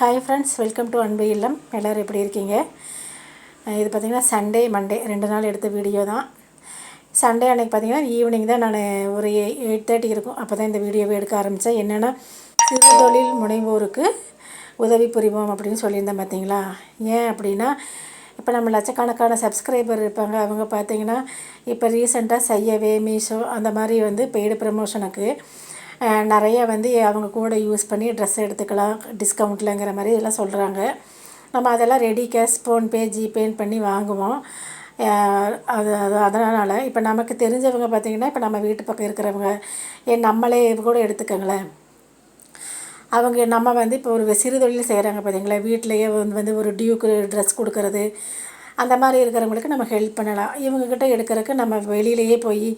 Hi friends welcome to அன்பு இல்லம் எல்லோரும் எப்படி இருக்கீங்க? இது பார்த்திங்கன்னா சண்டே மண்டே ரெண்டு நாள் எடுத்த வீடியோ தான். சண்டே அன்னைக்கு பார்த்திங்கன்னா ஈவினிங் தான் நான் ஒரு எயிட் தேர்ட்டி இருக்கும். அப்போ தான் இந்த வீடியோவை எடுக்க ஆரம்பித்தேன் என்னென்னா சிறு தொழில் முனைவோருக்கு உதவி புரிவோம் அப்படின்னு சொல்லியிருந்தேன் பார்த்தீங்களா? ஏன் அப்படின்னா இப்போ நம்ம லட்சக்கணக்கான சப்ஸ்கிரைபர் இருப்பாங்க. அவங்க பார்த்திங்கன்னா இப்போ ரீசெண்டாக செய்யவே மீஷோ அந்த மாதிரி வந்து பெய்டு ப்ரமோஷனுக்கு நிறைய வந்து அவங்க கூட யூஸ் பண்ணி ட்ரெஸ் எடுத்துக்கலாம் டிஸ்கவுண்ட்லங்கிற மாதிரி இதெல்லாம் சொல்கிறாங்க நம்ம அதெல்லாம் ரெடி கேஷ் ஃபோன்பே ஜிபேன்னு பண்ணி வாங்குவோம். அது அது அதனால் இப்போ நமக்கு தெரிஞ்சவங்க பார்த்திங்கன்னா இப்போ நம்ம வீட்டு பக்கம் இருக்கிறவங்க ஏன் நம்மளே கூட எடுத்துக்கோங்களேன். அவங்க நம்ம வந்து இப்போ ஒரு சிறு தொழில் செய்கிறாங்க பார்த்தீங்களா வீட்டிலையே வந்து வந்து ஒரு டியூக்கு ட்ரெஸ் கொடுக்கறது அந்த மாதிரி இருக்கிறவங்களுக்கு நம்ம ஹெல்ப் பண்ணலாம். இவங்கக்கிட்ட எடுக்கிறதுக்கு நம்ம வெளியிலேயே போய்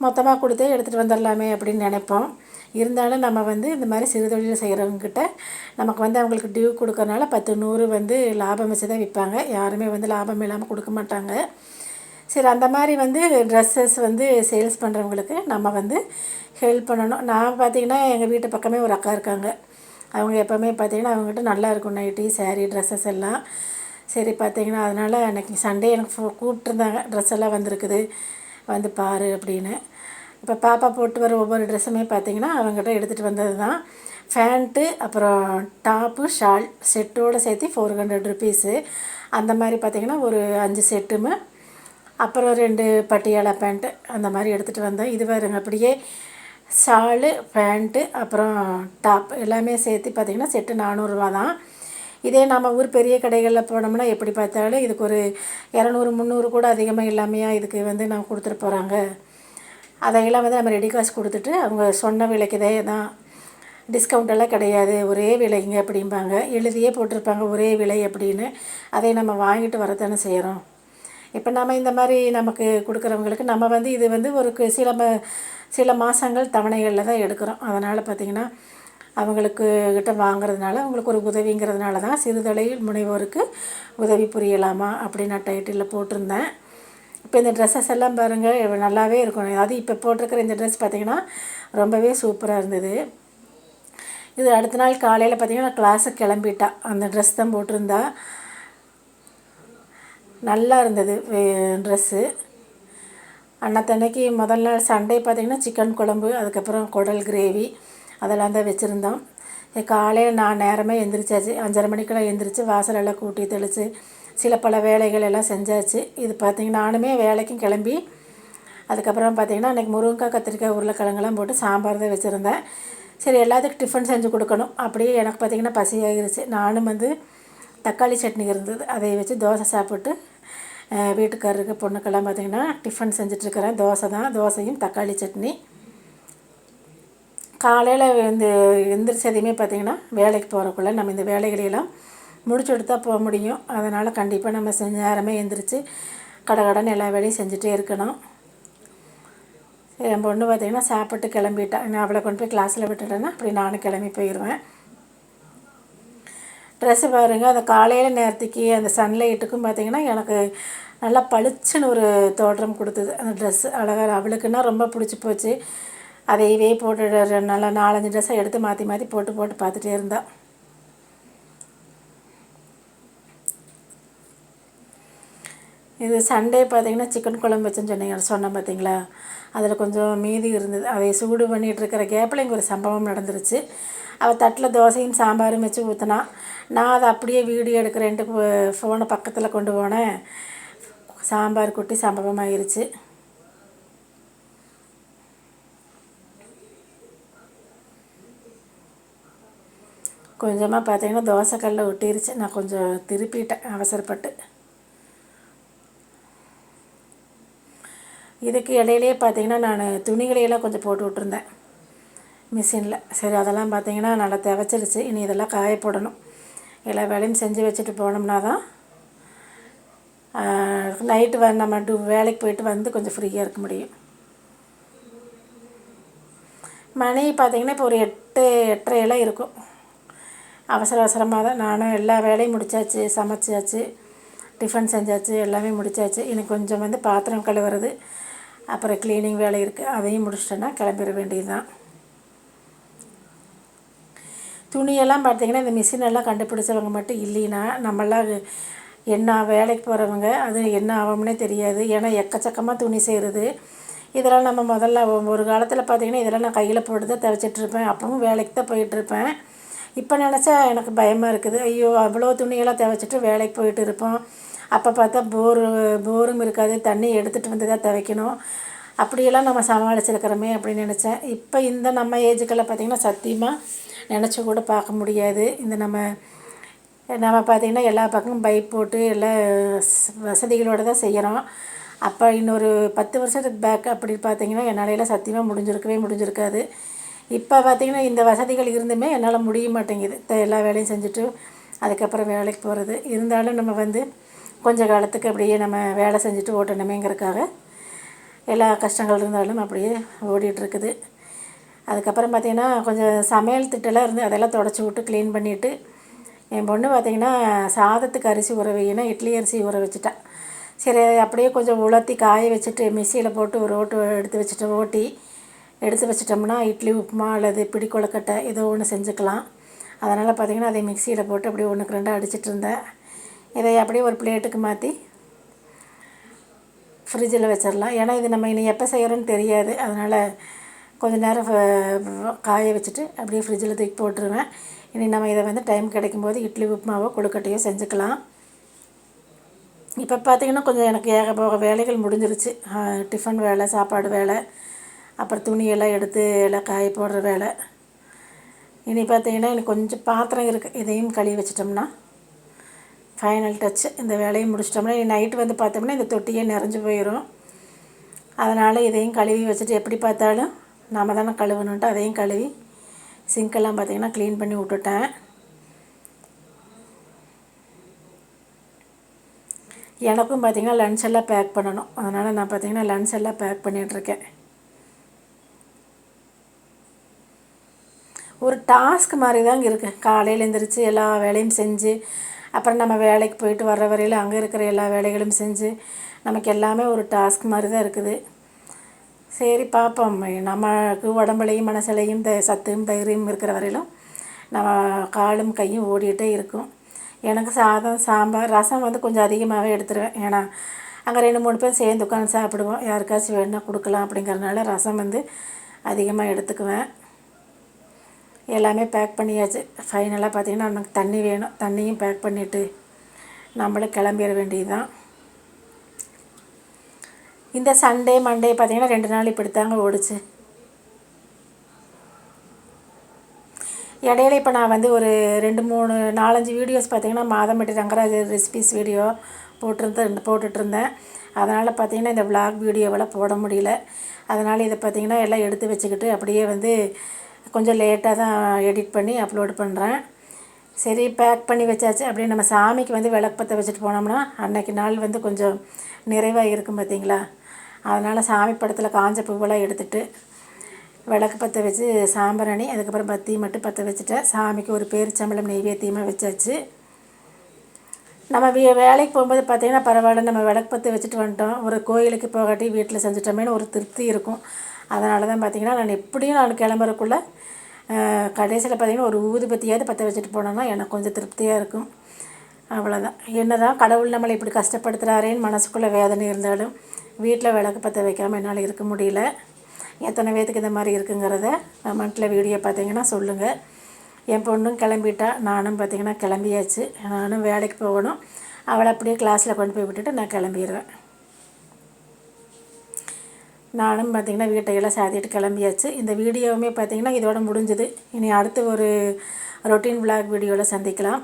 மொத்தமாக கொடுத்தே எடுத்துகிட்டு வந்துடலாமே அப்படின்னு நினைப்போம். இருந்தாலும் நம்ம வந்து இந்த மாதிரி சிறு தொழில் செய்கிறவங்கக்கிட்ட நமக்கு வந்து அவங்களுக்கு டியூ கொடுக்கறனால பத்து நூறு வந்து லாபம் வச்சு தான் விற்பாங்க. யாருமே வந்து லாபம் இல்லாமல் கொடுக்க மாட்டாங்க. சரி அந்த மாதிரி வந்து ட்ரெஸ்ஸஸ் வந்து சேல்ஸ் பண்ணுறவங்களுக்கு நம்ம வந்து ஹெல்ப் பண்ணணும். நான் பார்த்தீங்கன்னா எங்கள் வீட்டு பக்கமே ஒரு அக்கா இருக்காங்க. அவங்க எப்போவுமே பார்த்தீங்கன்னா அவங்ககிட்ட நல்லா இருக்கும் நைட்டி saree ட்ரெஸ்ஸஸ் எல்லாம். சரி பார்த்தீங்கன்னா அதனால் அன்றைக்கி சண்டே எனக்கு ஃபோ கூப்பிட்ருந்தாங்க ட்ரெஸ் எல்லாம் வந்திருக்குது. வந்து பாரு அப்படின்னு. இப்போ பாப்பா போட்டு வர ஒவ்வொரு ட்ரெஸ்ஸுமே பார்த்தீங்கன்னா அவங்ககிட்ட எடுத்துகிட்டு வந்தது தான் ஃபேண்ட்டு அப்புறம் டாப்பு ஷால் செட்டோடு சேர்த்து ஃபோர் ஹண்ட்ரட் ருபீஸு அந்த மாதிரி பார்த்தீங்கன்னா ஒரு அஞ்சு செட்டுமே அப்புறம் ரெண்டு பட்டியாலா பேண்ட்டு அந்த மாதிரி எடுத்துகிட்டு வந்தேன். இது வருங்க அப்படியே ஷாலு பேண்ட்டு அப்புறம் டாப் எல்லாமே சேர்த்து பார்த்திங்கன்னா செட்டு நானூறுரூவா தான் இதே நம்ம ஊர் பெரிய கடைகளில் போனோம்னா எப்படி பார்த்தாலும் இதுக்கு ஒரு இரநூறு முந்நூறு கூட அதிகமாக இல்லாமையா இதுக்கு வந்து நான் கொடுத்துட்டு போகிறாங்க அதையெல்லாம் வந்து நம்ம ரெடி காசு கொடுத்துட்டு அவங்க சொன்ன விலைக்குதே தான் டிஸ்கவுண்ட் எல்லாம் கிடையாது. ஒரே விலைங்க அப்படிம்பாங்க. எழுதியே போட்டிருப்பாங்க ஒரே விலை அப்படின்னு. அதை நம்ம வாங்கிட்டு வரத்தானே செய்கிறோம் இப்போ நம்ம இந்த மாதிரி நமக்கு கொடுக்குறவங்களுக்கு நம்ம வந்து இது வந்து ஒரு சில ம- சில மாதங்கள் தவணைகளில் தான் எடுக்கிறோம். அதனால் பார்த்திங்கன்னா அவங்களுக்கு கிட்ட வாங்குறதுனால அவங்களுக்கு ஒரு உதவிங்கிறதுனால தான் சிறுதொழில் முனைவோருக்கு உதவி புரியலாமா அப்படின்னு நான் டைட்டிலில் போட்டிருந்தேன். இப்போ இந்த ட்ரெஸ்ஸஸ் எல்லாம் பாருங்கள் நல்லாவே இருக்கும் அதாவது இப்போ போட்டிருக்கிற இந்த ட்ரெஸ் பார்த்திங்கன்னா ரொம்பவே சூப்பராக இருந்தது. இது அடுத்த நாள் காலையில் பார்த்திங்கன்னா நான் கிளாஸுக்கு கிளம்பிட்டா. அந்த ட்ரெஸ் தான் போட்டிருந்தா. நல்லா இருந்தது ட்ரெஸ்ஸு அன்னத்தன்னைக்கு முதல் நாள் சண்டே பார்த்திங்கன்னா சிக்கன் குழம்பு அதுக்கப்புறம் குடல் கிரேவி அதெல்லாம் தான் வச்சுருந்தோம் காலையில் நான் நேரமே எந்திரிச்சாச்சு. அஞ்சரை மணிக்கெல்லாம் எந்திரிச்சு வாசலெல்லாம் கூட்டி தெளித்து சில பல வேலைகள் எல்லாம் செஞ்சாச்சு. இது பார்த்திங்கன்னா நானுமே வேலைக்கும் கிளம்பி அதுக்கப்புறம் பார்த்திங்கன்னா அன்றைக்கி முருங்கைக்காய் கத்திரிக்காய் உருளைக்கிழங்கெல்லாம் போட்டு சாம்பார் தான் வச்சுருந்தேன். சரி எல்லாத்துக்கும் டிஃபன் செஞ்சு கொடுக்கணும். அப்படியே எனக்கு பார்த்திங்கன்னா பசியாகிருச்சு நானும் வந்து தக்காளி சட்னி இருந்தது. அதை வச்சு தோசை சாப்பிட்டு வீட்டுக்காரருக்கு பொண்ணுக்கெல்லாம் பார்த்திங்கன்னா டிஃபன் செஞ்சிட்ருக்கிறேன் தோசை தான். தோசையும் தக்காளி சட்னி. காலையில் வந்து எந்திரிச்சதையுமே பார்த்திங்கன்னா வேலைக்கு போகிறக்குள்ள நம்ம இந்த வேலைகளையெல்லாம் முடிச்சுட்டு தான் போக முடியும். அதனால் கண்டிப்பாக நம்ம செஞ்ச நேரமே எந்திரிச்சு கடகடன்னு எல்லா வேலையும் செஞ்சுட்டே இருக்கணும். என் பொண்ணு பார்த்திங்கன்னா சாப்பிட்டு கிளம்பிட்டா. நான் அவளை கொண்டு போய் கிளாஸில் விட்டுட்டேன்னா அப்படி நானும் கிளம்பி போயிடுவேன் ட்ரெஸ்ஸு பாருங்கள் அந்த காலையில் நேரத்துக்கு அந்த சன்லைட்டுக்கும் பார்த்திங்கன்னா எனக்கு நல்லா பளிச்சுன்னு ஒரு தோற்றம் கொடுத்தது. அந்த ட்ரெஸ்ஸு அழகாக அவளுக்குன்னா ரொம்ப பிடிச்சி போச்சு. அதையவே போட்டு ரெ- நல்லா நாலஞ்சு ட்ரெஸ்ஸை எடுத்து மாற்றி மாற்றி போட்டு போட்டு பார்த்துட்டே இருந்தாள் இது சண்டே பார்த்தீங்கன்னா சிக்கன் குழம்பு வச்சுன்னு சொன்னீங்க. சொன்னேன் பார்த்தீங்களா? அதில் கொஞ்சம் மீதி இருந்தது. அதை சூடு பண்ணிகிட்டு இருக்கிற கேப்பில் இங்கே ஒரு சம்பவம் நடந்துருச்சு. அவள் தட்டில் தோசையும் சாம்பாரும் வச்சு ஊற்றினா நான் அதை அப்படியே வீடியோ எடுக்கிறேன்ட்டு ஃபோனை பக்கத்தில் கொண்டு போனேன். சாம்பார் குட்டி சம்பவம் கொஞ்சமாக பார்த்தீங்கன்னா தோசைக்கல்ல ஒட்டிருச்சு. நான் கொஞ்சம் திருப்பிட்டேன். அவசரப்பட்டு. இதுக்கு இடையிலேயே பார்த்தீங்கன்னா நான் துணிகளையெல்லாம் கொஞ்சம் போட்டு விட்ருந்தேன் மிஷினில். சரி அதெல்லாம் பார்த்தீங்கன்னா நல்லா துவைச்சிருச்சு. இனி இதெல்லாம் காய போடணும். எல்லா வேலையும் செஞ்சு வச்சுட்டு போனோம்னா தான் நைட்டு வ நம்ம டூ வேலைக்கு போயிட்டு வந்து கொஞ்சம் ஃப்ரீயாக இருக்க முடியும். மணி பார்த்தீங்கன்னா இப்போ ஒரு எட்டு எட்டரையெல்லாம் இருக்கும். அவசர அவசரமாக தான் நானும் எல்லா வேலையும் முடிச்சாச்சு சமைச்சாச்சு டிஃபன் செஞ்சாச்சு எல்லாமே முடிச்சாச்சு. எனக்கு கொஞ்சம் வந்து பாத்திரம் கழுவுறது அப்புறம் க்ளீனிங் வேலை இருக்குது அதையும் முடிச்சிட்டேன்னா கிளம்பிட வேண்டியது தான் துணியெல்லாம் பார்த்திங்கன்னா இந்த மிஷினெல்லாம் கண்டுபிடிச்சவங்க மட்டும் இல்லைன்னா நம்மளாம் என்ன வேலைக்கு போகிறவங்க அது என்ன ஆகும்னே தெரியாது. ஏன்னா எக்கச்சக்கமாக துணி செய்கிறது இதெல்லாம் நம்ம முதல்ல ஒரு காலத்தில் பார்த்திங்கன்னா இதெல்லாம் நான் கையில் போட்டு தான் துவைச்சிட்ருப்பேன் அப்பவும் வேலைக்கு தான் போயிட்டுருப்பேன் இப்போ நினச்சா எனக்கு பயமாக இருக்குது. ஐயோ அவ்வளோ துணியெல்லாம் துவைச்சிட்டு வேலைக்கு போயிட்டு இருப்போம். அப்போ பார்த்தா போரு போரும் இருக்காது. தண்ணி எடுத்துகிட்டு வந்து தான் துவைக்கணும். அப்படியெல்லாம் நம்ம சமாளிச்சிருக்கிறோமே அப்படின்னு நினச்சேன். இப்போ இந்த நம்ம ஏஜுக்கெல்லாம் பார்த்திங்கன்னா சத்தியமாக நினச்சி கூட பார்க்க முடியாது. இந்த நம்ம நம்ம பார்த்திங்கன்னா எல்லா பக்கமும் பைப் போட்டு எல்லா வசதிகளோடு தான் செய்கிறோம் அப்போ இன்னொரு பத்து வருஷத்துக்கு பேக் அப்படி பார்த்திங்கன்னா எல்லாம் சத்தியமாக முடிஞ்சிருக்கவே முடிஞ்சிருக்காது. இப்போ பார்த்திங்கன்னா இந்த வசதிகள் இருந்துமே என்னால் முடிய மாட்டேங்குது. எல்லா வேலையும் செஞ்சுட்டு அதுக்கப்புறம் வேலைக்கு போகிறது இருந்தாலும் நம்ம வந்து கொஞ்ச காலத்துக்கு அப்படியே நம்ம வேலை செஞ்சுட்டு ஓட்டணுமேங்கிறக்காக எல்லா கஷ்டங்கள் இருந்தாலும் அப்படியே ஓடிட்டுருக்குது. அதுக்கப்புறம் பார்த்திங்கன்னா கொஞ்சம் சமையல் திட்டெல்லாம் இருந்து அதெல்லாம் தொடச்சி விட்டு க்ளீன் பண்ணிவிட்டு என் பொண்ணு பார்த்திங்கன்னா சாதத்துக்கு அரிசி ஊற வையினா இட்லி அரிசி ஊற வச்சுட்டா. சரி அப்படியே கொஞ்சம் உலர்த்தி காய வச்சுட்டு மிக்சியில் போட்டு ஒரு ஓட்டு எடுத்து வச்சுட்டு ஓட்டி எடுத்து வச்சிட்டோம்னா இட்லி உப்புமா அல்லது பிடி கொழுக்கட்டை ஏதோ ஒன்று செஞ்சுக்கலாம். அதனால் பார்த்திங்கன்னா அதை மிக்சியில் போட்டு அப்படியே ஒன்றுக்கு ரெண்டாக அடிச்சிட்டு இருந்தேன். இதை அப்படியே ஒரு பிளேட்டுக்கு மாற்றி ஃப்ரிட்ஜில் வச்சிடலாம் ஏன்னா இது நம்ம இனி எப்போ செய்கிறோன்னு தெரியாது. அதனால் கொஞ்சம் நேரம் காய வச்சுட்டு அப்படியே ஃப்ரிட்ஜில் தூக்கி போட்டுருவேன். இனி நம்ம இதை வந்து டைம் கிடைக்கும்போது இட்லி உப்புமாவோ கொழுக்கட்டையோ செஞ்சுக்கலாம். இப்போ பார்த்திங்கன்னா கொஞ்சம் எனக்கு ஏக போக வேலைகள் முடிஞ்சிருச்சு. டிஃபன் வேலை சாப்பாடு வேலை அப்புறம் துணியெல்லாம் எடுத்து எல்லாம் காய போடுற வேலை. இனி பார்த்தீங்கன்னா எனக்கு கொஞ்சம் பாத்திரம் இருக்குது இதையும் கழுவி வச்சிட்டோம்னா ஃபைனல் டச்சு இந்த வேலையை முடிச்சிட்டோம்னா நைட்டு வந்து பார்த்தோம்னா இந்த தொட்டியே நிறைஞ்சு போயிடும் அதனால் இதையும் கழுவி வச்சுட்டு எப்படி பார்த்தாலும் நாம் தானே கழுவணுன்ட்டு அதையும் கழுவி சிங்கெல்லாம் பார்த்திங்கன்னா க்ளீன் பண்ணி விட்டுட்டேன். எனக்கும் பார்த்திங்கன்னா லன்ச் எல்லாம் பேக் பண்ணணும். அதனால் நான் பார்த்திங்கன்னா லன்ச் எல்லாம் பேக் பண்ணிகிட்ருக்கேன் ஒரு டாஸ்க் மாதிரி தாங்க இருக்குது காலையில் எழுந்திரிச்சு எல்லா வேலையும் செஞ்சு அப்புறம் நம்ம வேலைக்கு போயிட்டு வர்ற வரையில் அங்கே இருக்கிற எல்லா வேலைகளும் செஞ்சு நமக்கு எல்லாமே ஒரு டாஸ்க் மாதிரி தான் இருக்குது. சரி பார்ப்போம் நமக்கு உடம்புலையும் மனசுலையும் த சத்தும் தைரியம் இருக்கிற வரையிலும் நம்ம காலும் கையும் ஓடிட்டே இருக்கும். எனக்கு சாதம் சாம்பார் ரசம் வந்து கொஞ்சம் அதிகமாகவே எடுத்துருவேன். ஏன்னா அங்கே ரெண்டு மூணு பேர் சேர்ந்து உட்காந்து சாப்பிடுவோம். யாருக்காச்சும் வேணுன்னா கொடுக்கலாம் அப்படிங்கிறதுனால ரசம் வந்து அதிகமாக எடுத்துக்குவேன். எல்லாமே பேக் பண்ணியாச்சு. ஃபைனலாக பார்த்திங்கன்னா நமக்கு தண்ணி வேணும். தண்ணியும் பேக் பண்ணிவிட்டு நம்மளும் கிளம்பிட வேண்டியது தான் இந்த சண்டே மண்டே பார்த்திங்கன்னா ரெண்டு நாள் இப்படித்தாங்க ஓடிச்சு. இடையில இப்போ நான் வந்து ஒரு ரெண்டு மூணு நாலஞ்சு வீடியோஸ் பார்த்திங்கன்னா மாதம்பட்டி ரங்கராஜ் ரெசிபிஸ் வீடியோ போட்டிருந்து போட்டுட்ருந்தேன் அதனால் பார்த்திங்கன்னா இந்த விளாக் வீடியோவெல்லாம் போட முடியல. அதனால் இதை பார்த்திங்கன்னா எல்லாம் எடுத்து வச்சுக்கிட்டு அப்படியே வந்து கொஞ்சம் லேட்டாக தான் எடிட் பண்ணி அப்லோடு பண்ணுறேன் சரி பேக் பண்ணி வச்சாச்சு. அப்படியே நம்ம சாமிக்கு வந்து விளக்கு பற்ற வச்சுட்டு போனோம்னா அன்னைக்கு நாள் வந்து கொஞ்சம் நிறைவாக இருக்கும் பார்த்திங்களா அதனால் சாமி படத்தில் காஞ்ச பூவெல்லாம் எடுத்துட்டு விளக்கு பற்ற வச்சு சாம்பிராணி அதுக்கப்புறம் பத்தி மட்டும் பற்ற வச்சுட்டேன். சாமிக்கு ஒரு பேரிச்சம்பளம் நெய்வேத்தியமாக வச்சாச்சு. நம்ம வே வேலைக்கு போகும்போது பார்த்திங்கன்னா பரவாயில்ல நம்ம விளக்கு பற்ற வச்சுட்டு வந்துட்டோம். ஒரு கோயிலுக்கு போகாட்டி வீட்டில் செஞ்சுட்டோமேனு ஒரு திருப்தி இருக்கும். அதனால தான் பார்த்திங்கன்னா நான் எப்படியும் நான் கிளம்புறக்குள்ளே கடைசியில் பார்த்திங்கன்னா ஒரு ஊதுபத்தியாவது பற்ற வச்சுட்டு போனோன்னா எனக்கு கொஞ்சம் திருப்தியாக இருக்கும். அவ்வளோதான் என்ன தான் கடவுள் நம்மளை இப்படி கஷ்டப்படுத்துகிறாரேன்னு மனசுக்குள்ளே வேதனை இருந்தாலும் வீட்டில் விளக்கு பற்ற வைக்காமல் என்னால் இருக்க முடியல. எத்தனை பேத்துக்கு இந்த மாதிரி இருக்குங்கிறத கமெண்ட்டில் வீடியோ பார்த்தீங்கன்னா சொல்லுங்கள் என் பொண்ணும் கிளம்பிட்டா நானும் பார்த்திங்கன்னா கிளம்பியாச்சு. நானும் வேலைக்கு போகணும். அவளை அப்படியே கிளாஸில் கொண்டு போய் விட்டுட்டு நான் கிளம்பிடுவேன். நானும் பார்த்திங்கன்னா வீட்டையெல்லாம் சாத்திட்டு கிளம்பியாச்சு. இந்த வீடியோவுமே பார்த்திங்கன்னா இதோட முடிஞ்சுது. இனி அடுத்து ஒரு ரொட்டீன் விளாக் வீடியோவில் சந்திக்கலாம்.